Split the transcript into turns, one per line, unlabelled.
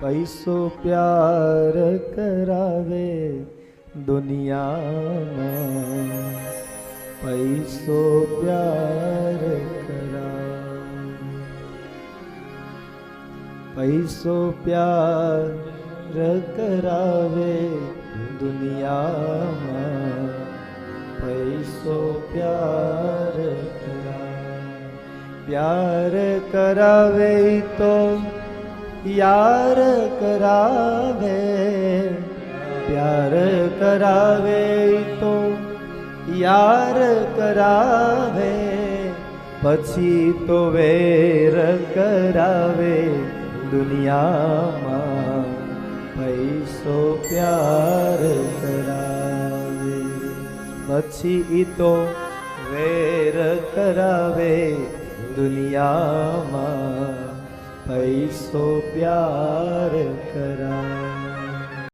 पैसो प्यार करावे दुनिया में। पैसो प्यार करा पैसो प्यार करावे दुनिया में। पैसो प्यार करा प्यार करावे तो યાર કરાવે પ્યાર કરાવે તો યાર કરાવે પછી તો વેર કરાવે દુનિયામાં પૈસો પ્યાર કરાવે પછી ઈ તો વેર કરાવે દુનિયામાં सो प्यार करा।